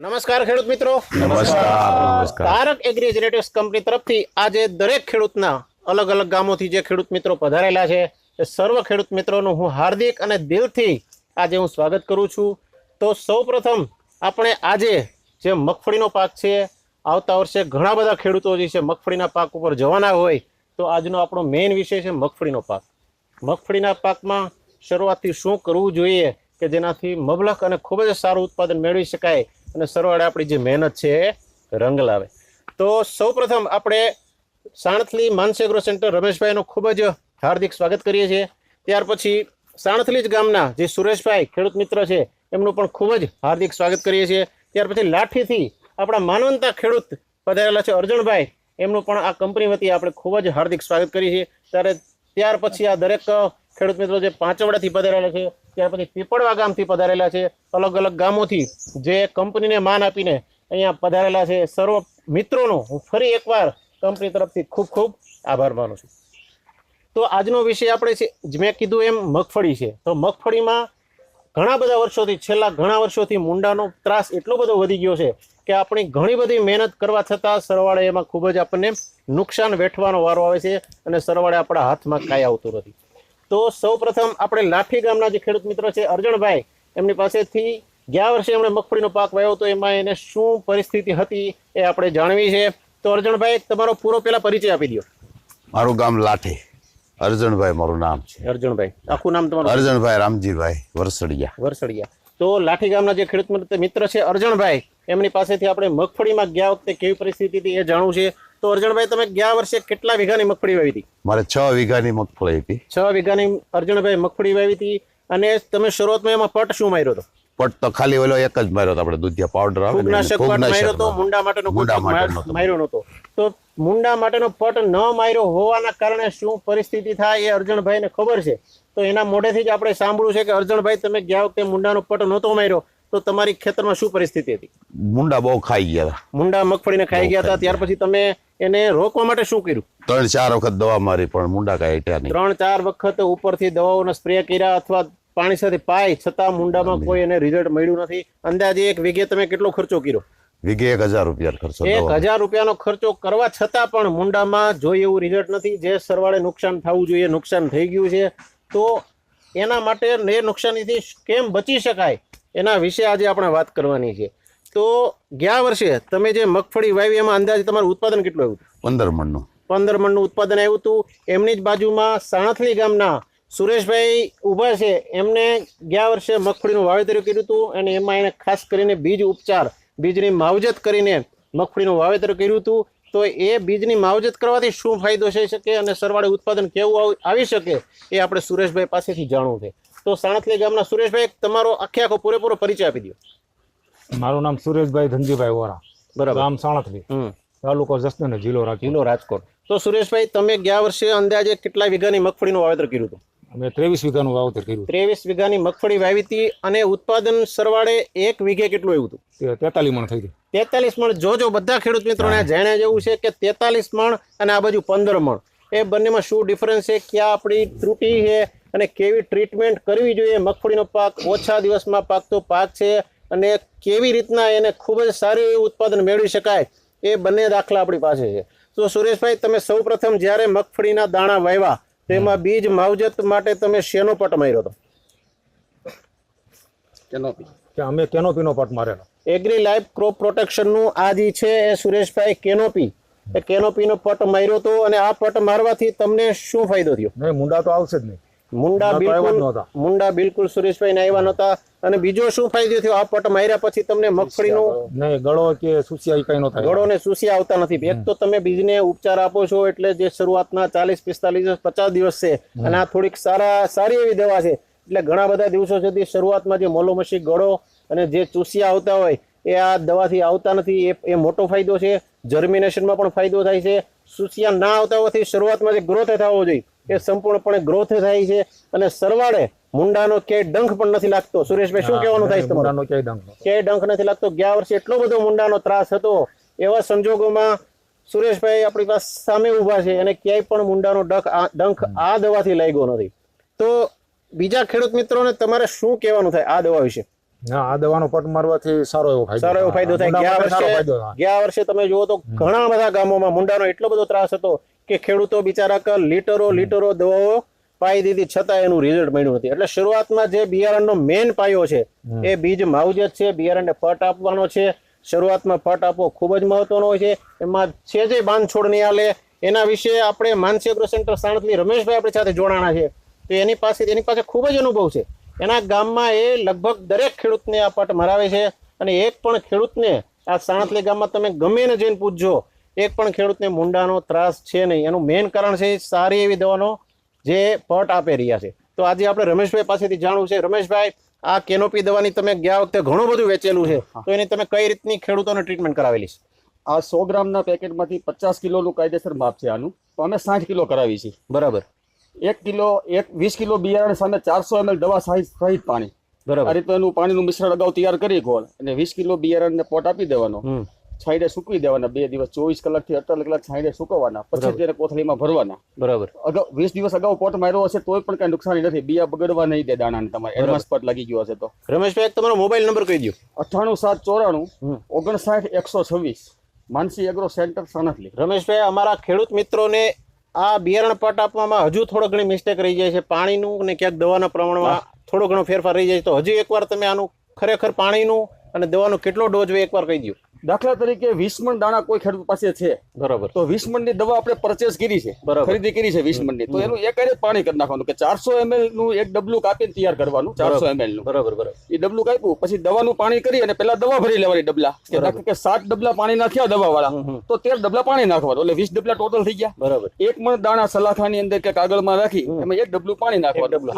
નમસ્કાર ખેડૂત મિત્રો. નમસ્કાર. તારક એગ્રી કંપની તરફથી આજે દરેક ખેડૂતના અલગ અલગ ગામોથી જે ખેડૂત મિત્રો પધારેલા છે એ સર્વ ખેડૂત મિત્રોનું હું હાર્દિક અને દિલથી આજે હું સ્વાગત કરું છું. તો સૌપ્રથમ આપણે આજે જે મગફળીનો પાક છે આવતા વર્ષે ઘણા બધા ખેડૂતો જે છે મગફળીના પાક ઉપર જવાના હોય તો આજનો આપણો મેઇન વિષય છે મગફળીનો પાક. મગફળીના પાકમાં શરૂઆતથી શું કરવું જોઈએ કે જેનાથી મબલક અને ખૂબ જ સારું ઉત્પાદન મેળવી શકાય અને સરવાળે આપણી જે મહેનત છે એ રંગ લાવે. તો સૌપ્રથમ આપણે સાણથલી માનસેગ્રો સેન્ટર રમેશભાઈનું ખૂબ જ હાર્દિક સ્વાગત કરીએ છીએ. ત્યાર પછી સાણથલી જ ગામના જે સુરેશભાઈ ખેડૂત મિત્ર છે, એમનું પણ ખૂબ જ હાર્દિક સ્વાગત કરીએ છીએ. ત્યાર પછી લાઠીથી આપણા માનવંતા ખેડૂત પધારેલા છે અર્જુનભાઈ, એમનું પણ આ કંપની વતી આપણે ખૂબ જ હાર્દિક સ્વાગત કરીએ છીએ. ત્યારે ત્યાર પછી આ દરેક ખેડૂત મિત્રો જે પાંચવડાથી પધારેલા છે, ત્યાર પછી પીપળવા ગામથી પધારેલા છે, અલગ અલગ ગામોથી જે કંપનીને માન આપીને અહીંયા પધારેલા છે, સર્વ મિત્રોનો હું ફરી એકવાર કંપની તરફથી ખૂબ ખૂબ આભાર માનું છું. તો આજનો વિષય આપણે છે મેં કીધું એમ મગફળી છે. તો મગફળીમાં ઘણા બધા વર્ષોથી, છેલ્લા ઘણા વર્ષોથી મુંડાનો ત્રાસ એટલો બધો વધી ગયો છે કે આપણી ઘણી બધી મહેનત કરવા છતાં સરવાળે એમાં ખૂબ જ આપણને નુકસાન વેઠવાનો વારો આવે છે અને સરવાળે આપણા હાથમાં કાંઈ આવતું નથી. તો સૌ પ્રથમ આપણે લાઠી ગામના જે ખેડૂત મિત્ર છે અર્જણભાઈ એમની પાસેથી ગયા વર્ષે એમણે મગફળીનો પાક વાવ્યો હતો એમાં એને શું પરિસ્થિતિ હતી એ આપણે જાણવી છે. તો અર્જણભાઈ તમારો પૂરો પેલા પરિચય આપી દો મારું ગામ લાઠી. અર્જણભાઈ મારું નામ છે. અર્જણભાઈ આખું નામ તમારું. અર્જણભાઈ રામજીભાઈ વરસડિયા. વરસડિયા. તો લાઠી ગામના જે ખેડૂત મિત્ર- છે અર્જણભાઈ એમની પાસેથી આપણે મગફળીમાં ગયા વખતે કેવી પરિસ્થિતિ હતી એ જાણવું છે? તો અર્જણભાઈ તમે ગયા વર્ષે કેટલા વીઘાની મગફળી વાવી હતી? મારે છ વીઘાની મગફળી હતી. છ વીઘાની અર્જણભાઈ મગફળી વાવી હતી અને તમે શરૂઆતમાં એમાં પટ શું માર્યો હતો? પટ તો ખાલી ઓલો એક જ માર્યો હતો આપણે દૂધિયા પાવડર આવે ફૂગનાશક પટ માર્યો તો. મુંડા માટેનો મુંડા તો. માર્યો નહોતો. તો મુંડા માટેનો પટ ન માર્યો હોવાના કારણે શું પરિસ્થિતિ થાય એ અર્જણભાઈને ખબર છે? તો એના મોઢેથી જ આપણે સાંભળ્યું છે કે અર્જણભાઈ તમે ગયા વખતે મુંડાનો પટ નહોતો માર્યો તો તમારી ખેતરમાં શું પરિસ્થિતિ હતી? મુંડા બહુ ખાઈ ગયા હતા. મુંડા મગફળીને ખાઈ ગયા હતા ત્યાર પછી તમે એને રોકવા માટે શું કર્યું? ત્રણ ચાર વખત દવા મારી પણ મુંડા કાંઈ હટ્યા નહીં. ત્રણ ચાર વખત ઉપરથી દવાઓનો સ્પ્રે કર્યા અથવા પાણી સાથે પાય છતાં મુંડામાં કોઈ એને રિઝલ્ટ મળ્યું નથી. અંદાજે એક વીઘે તમે કેટલો ખર્ચો કર્યો? વીઘે એક હજાર રૂપિયા ખર્ચો એક હજાર રૂપિયાનો ખર્ચો કરવા છતાં પણ મુંડામાં જોઈએ એવું રિઝલ્ટ નથી. જે સરવાળે નુકસાન થવું જોઈએ નુકસાન થઈ ગયું છે. તો એના માટે એ નુકસાનીથી કેમ બચી શકાય એના વિશે આજે આપણે વાત કરવાની છે. તો ગયા વર્ષે તમે જે મગફળી વાવી એમાં અંદાજે તમારું ઉત્પાદન કેટલું આવ્યું પંદર મણનું. પંદર મણનું ઉત્પાદન આવ્યું હતું. એમની જ બાજુમાં સાણથલી ગામના સુરેશભાઈ ઊભા છે. એમને ગયા વર્ષે મગફળીનું વાવેતર કર્યું હતું અને એમાં એને ખાસ કરીને બીજ ઉપચાર બીજની માવજત કરીને મગફળીનું વાવેતર કર્યું હતું. તો એ બીજની માવજત કરવાથી શું ફાયદો થઈ શકે અને સરવાળે ઉત્પાદન કેવું આવ- શકે એ આપણે સુરેશભાઈ પાસેથી જાણવું છે. તો સાણથલી ગામના સુરેશભાઈ તમારો આખે આખો પૂરેપૂરો પરિચય આપી દો. મારું નામ સુરેશભાઈ ધનજીભાઈ વોરા. બરાબર. ગામ સાણથલી. તાલુકો જસદન જિલ્લો રાજકોટ જિલ્લો રાજકોટ. તો સુરેશભાઈ તમે ગયા વર્ષે અંદાજે કેટલા વીઘાની મગફળીનું વાવેતર કર્યું હતું? અમે ત્રેવીસ વીઘાનું વાવતર કર્યું ત્રેવીસ વીઘાની મગફળી વાવી હતી અને ઉત્પાદન સરવાળે એક વીઘે કેટલું આવ્યું હતું? તેતાલીસ મણ થઈ ગયું તેતાલીસ મણ. જોજો બધા ખેડૂત મિત્રોને જાણ્યા જેવું છે કે તેતાલીસ મણ અને આ બાજુ પંદર મણ. એ બંનેમાં શું ડિફરન્સ છે? ક્યાં આપણી ત્રુટી છે? અને કેવી ટ્રીટમેન્ટ કરવી જોઈએ? મગફળીનો પાક ઓછા દિવસમાં પાકતો પાક છે અને કેવી રીતના એને ખૂબ જ સારું એવું ઉત્પાદન મેળવી શકાય એ બંને દાખલા આપણી પાસે છે. તો સુરેશભાઈ તમે સૌ પ્રથમ જ્યારે મગફળીના દાણા વાવ્યા તેમાં બીજ માવજત માટે તમે શેનો પટ માર્યો હતો? કે અમે કેનોપીનો પટ મારેલો. એગ્રી લાઈફ ક્રોપ પ્રોટેક્શનનું આ જે છે એ સુરેશભાઈ કેનોપી. એ કેનોપીનો પટ માર્યો હતો અને આ પટ મારવાથી તમને શું ફાયદો થયો? નહીં મુંડા તો આવશે જ નહીં. મુંડા બિલકુલ મુંડા બિલકુલ સુરેશભાઈ ને આવ્યા નહોતા. અને બીજો શું ફાયદો થયો? આ પટ માર્યા પછી તમને મગફળીનો નહીં ગળો કે સુસિયા કઈ નો થાય ગળો ને સુસિયા આવતા નથી. એક તો તમે બીજને ઉપચાર આપો છો એટલે જે શરૂઆતના ચાલીસ પિસ્તાલીસ પચાસ દિવસ છે અને આ થોડીક સારા સારી એવી દવા છે. એટલે ઘણા બધા દિવસો સુધી શરૂઆતમાં જે મોલોમસી ગળો અને જે ચૂસિયા આવતા હોય એ આ દવાથી આવતા નથી. એ એ મોટો ફાયદો છે. જર્મિનેશનમાં પણ ફાયદો થાય છે. સુસિયા ના આવતા હોવાથી શરૂઆતમાં જે ગ્રોથ થવો જોઈએ એ સંપૂર્ણપણે ગ્રોથ થાય છે. અને સરવાળે મુંડાનો ક્યાંય ડંખ પણ નથી લાગતો. સુરેશભાઈ શું કહેવાનું થાય તમારું? ક્યાંય ડંખ નથી. લાગતો? ગયા વર્ષે એટલો બધો મુંડાનો ત્રાસ હતો. એવા સંજોગોમાં સુરેશભાઈ આપણી પાસે સામે ઊભા છે અને ક્યાંય પણ મુંડાનો ડંખ આ ડંખ આ દવાથી લાગ્યો નથી. તો બીજા ખેડૂત મિત્રોને તમારે શું કહેવાનું થાય આ દવા વિશે? ના આ દવાનો પટ મારવાથી સારો એવો ફાયદો સારો એવો ફાયદો થાય. ગયા વર્ષે ગયા વર્ષે તમે જુઓ તો ઘણા બધા ગામોમાં મુંડાનો એટલો બધો ત્રાસ હતો કે ખેડૂતો બિચારા ક લીટરો લીટરો દવાઓ પાઈ દીધી છતાં એનું રિઝલ્ટ મળ્યું નથી. એટલે શરૂઆતમાં જે બિયારણનો મેન પાયો છે એ બીજ માવજત છે. બિયારણને ફટ આપવાનો છે. શરૂઆતમાં ફટ આપવો ખૂબ જ મહત્વનો હોય છે. એમાં છે જે બાંધછોડ નહીં આલે એના વિશે આપણે માનસી અગ્રો સેન્ટર સાણતલી રમેશભાઈ આપણી સાથે જોડાણા છે. તો એની પાસે એની પાસે ખૂબ જ અનુભવ છે. એના ગામમાં એ લગભગ દરેક ખેડૂતને આ પટ મરાવે છે અને એક પણ ખેડૂતને આ સાણતલી ગામમાં તમે ગમે એને જઈને પૂછજો એક પણ ખેડૂતને મુંડાનો ત્રાસ છે નહીં. એનું મેઇન કારણ છે સારી એવી દવાનો જે પટ આપી રહ્યા છે. તો આજે આપણે રમેશભાઈ પાસેથી જાણવું છે. રમેશભાઈ આ કેનોપી દવાની તમે ગયા વખતે ઘણું બધું વેચેલું છે. તો એની તમે કઈ રીતની ખેડૂતોને ટ્રીટમેન્ટ કરાવેલી છે? આ સો ગ્રામના પેકેટમાંથી પચાસ કિલોનું કાયદેસર માપ છે આનું. તો અમે સાઠ કિલો કરાવી છે. બરાબર. એક કિલો એક વીસ કિલો બિયારણ સામે ચારસો એમએલ દવા સહિત પાણી. આ રીતે એનું પાણીનું મિશ્રણ અગાઉ તૈયાર કરી ગોળ અને વીસ કિલો બિયારણને પોટ આપી દેવાનો. છાંયડે સૂકવી દેવાના બે દિવસ ચોવીસ કલાકથી અડતાલીસ કલાક છાંયડે સુકવવાના પછી તેને કોથળીમાં ભરવાના. બરાબર. અગાઉ વીસ દિવસ અગાઉ પોટ માર્યો હશે તોય પણ કઈ નુકસાની નથી. બિયા બગડવા નહીં દે દાણાને તમારે. એડવાન્સ પર લાગી ગયો હશે તો. રમેશભાઈ એક તમારો મોબાઈલ નંબર કહી દો અઠ્ઠાણું સાત ચોરાણું ઓગણસાઠ એકસો છવ્વીસ. માનસી એગ્રો સેન્ટર સનતલી રમેશભાઈ અમારા ખેડૂત મિત્રોને આ બિયારણ પટ આપવામાં હજુ થોડો ઘણી મિસ્ટેક રહી જાય છે. પાણીનું ને ક્યાંક દવાના પ્રમાણમાં થોડો ઘણો ફેરફાર રહી જાય છે. તો હજી એકવાર તમે આનું ખરેખર પાણીનું અને દવાનો કેટલો ડોઝ હોય એકવાર કહી દો દાખલા તરીકે વીસ મણ દાણા કોઈ ખેડૂત પાસે છે બરાબર. તો વીસ મણની દવા આપણે પરચેસ કરી છે બરાબર. ખરીદી કરી છે વીસ મણની તો એનું એક પાણી કરી નાખવાનું કે ચારસો એમએલનું એક ડબલું કાપીને તૈયાર કરવાનું ચારસો એમએલનું. બરાબર બરાબર. એ ડબલું કાપ્યું પછી દવાનું પાણી કરી અને પેલા દવા ભરી લેવાની ડબલા. કે કે સાત ડબલા પાણી નાખ્યા દવા વાળા તો તેર ડબલા પાણી નાખવાનું એટલે વીસ ડબલા ટોટલ થઈ ગયા. બરાબર. એક મણ દાણા સલાખાની અંદર કે કાગળમાં રાખી એમાં એક ડબલું પાણી નાખવાનું.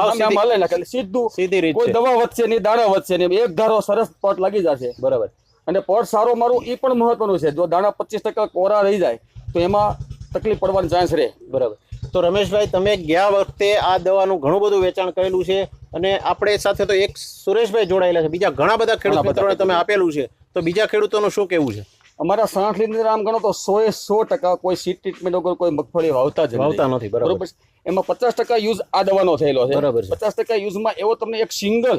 સીધી. કોઈ દવા વધશે નહીં દાણા વધશે નહીં એક ધારો સરસ પટ લાગી જશે. બરાબર. અને પડ સારો મારું એ પણ મહત્વનું છે. જો દાણા પચીસ ટકા કોરા રહી જાય તો એમાં તકલીફ પડવાનો ચાન્સ રહે. બરાબર. તો રમેશભાઈ તમે ગયા વખતે આ દવાનું ઘણું બધું વેચાણ કરેલું છે અને આપણે સાથે તો એક સુરેશભાઈ જોડાયેલા છે. બીજા ઘણા બધા ખેડૂત મિત્રોને તમે આપેલું છે. તો બીજા ખેડૂતોનું શું કેવું છે? અમારા સાઠ અંદર આમ ગણો તો સો એ સો ટકા કોઈ સીટ ટ્રીટમેન્ટ વગર કોઈ મગફળી વાવતા જ વાવતા નથી, બરાબર. એમાં પચાસ ટકા યુઝ આ દવાનો થયેલો છે. બરાબર પચાસ ટકા યુઝમાં એવો તમને એક સિંગલ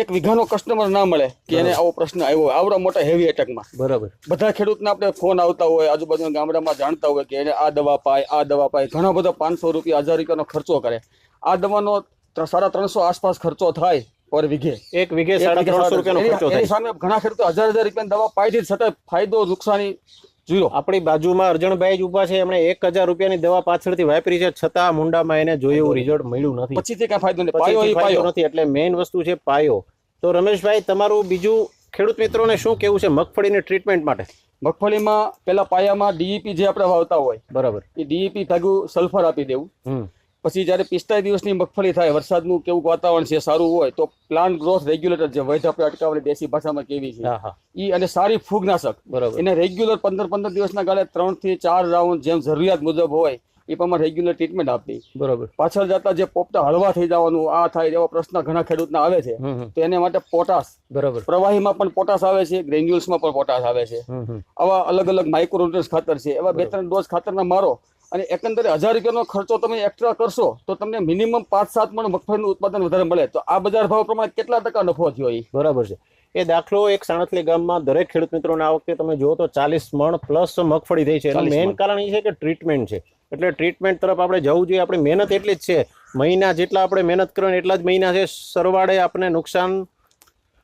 એક વીઘાનો કસ્ટમર ના મળે કે એને આવો પ્રશ્ન આવ્યો આવડા મોટા હેવી એટેકમાં બરાબર. બધા ખેડૂતને આપણે ફોન આવતા હોય આજુબાજુના ગામડામાં જાણતા હોય કે એને આ દવા પાય આ દવા પાય. ઘણા બધા પાંચસો રૂપિયા હજાર રૂપિયાનો ખર્ચો કરે. આ દવાનો સાડા ત્રણસો આસપાસ ખર્ચો થાય. પર વીઘે. એક વીઘે સાડા ત્રણસો રૂપિયાનો ખર્ચો થાય. સામે ઘણા ખેડૂતો હજાર હજાર રૂપિયાની દવા પાઈ દીધી છતાં ફાયદો નુકસાની જોયો આપણી બાજુમાં અર્જણભાઈ જ ઊભા છે. એમણે એક હજાર રૂપિયાની દવા પાછળથી વાપરી છે. છતાં મુંડામાં એને જોયું એવું રિઝલ્ટ મળ્યું નથી. પછીથી કાંઈ ફાયદો નહીં. પાયો એ પાયો. નથી. એટલે મેઇન વસ્તુ છે પાયો. તો રમેશભાઈ તમારું બીજું ખેડૂત મિત્રોને શું કેવું છે મગફળીની ટ્રીટમેન્ટ માટે? મગફળીમાં પેલા પાયામાં ડીઈપી જે આપણે વાવતા હોય બરાબર. એ ડીઈપી ભાગ્યું સલ્ફર આપી દેવું. પછી જ્યારે પિસ્તાળીસ દિવસની મગફળી થાય વરસાદનું કેવું વાતાવરણ છે સારું હોય તો પ્લાન્ટ ગ્રોથ રેગ્યુલેટર જે વૈધ આપણે અટકાવવાની દેશી ભાષામાં કેવી છે ઈ અને સારી ફૂગનાશક. બરાબર. એને રેગ્યુલર પંદર પંદર દિવસના ગાળે ત્રણથી ચાર રાઉન્ડ જેમ જરૂરિયાત મુજબ હોય એ પ્રમાણે રેગ્યુલર ટ્રીટમેન્ટ આપવી. બરાબર. પાછળ જતા જે પોપટા હળવા થઈ જવાનું આ થાય એવા પ્રશ્ન ઘણા ખેડૂતના આવે છે. તો એને માટે પોટાશ. બરાબર. પ્રવાહીમાં પણ પોટાશ આવે છે ગ્રેન્યુલ્સમાં પણ પોટાશ આવે છે. આવા અલગ અલગ માઇક્રોન્યુટ્રન્સ ખાતર છે. એવા બે ત્રણ ડોઝ ખાતરના મારો અને એકંદરે હજાર રૂપિયાનો ખર્ચો તમે એક્સ્ટ્રા કરશો તો તમને મિનિમમ પાંચ સાત મણ મગફળીનું ઉત્પાદન વધારે મળે. તો આ બજાર ભાવ પ્રમાણે કેટલા ટકા નફો થયો એ? બરાબર છે. એ દાખલો એક સાણથલી ગામમાં દરેક ખેડૂત મિત્રોને આ વખતે તમે જુઓ તો ચાલીસ મણ પ્લસ મગફળી થઈ છે. એનું મેઇન કારણ એ છે કે ટ્રીટમેન્ટ છે. એટલે ટ્રીટમેન્ટ તરફ આપણે જવું જોઈએ. આપણી મહેનત એટલી જ છે. મહિના જેટલા આપણે મહેનત કરવાની એટલા જ મહિના છે. સરવાળે આપણે નુકસાન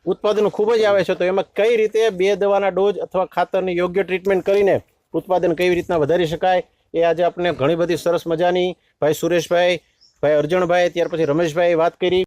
ઉત્પાદન ખૂબ જ આવે છે. તો એમાં કઈ રીતે બે દવાના ડોઝ અથવા ખાતરની યોગ્ય ટ્રીટમેન્ટ કરીને ઉત્પાદન કેવી રીતના વધારી શકાય? એ આજે આપણે ઘણી બધી સરસ મજાની ભાઈ સુરેશભાઈ, ભાઈ અર્જણભાઈ ત્યાર પછી રમેશભાઈ વાત કરી.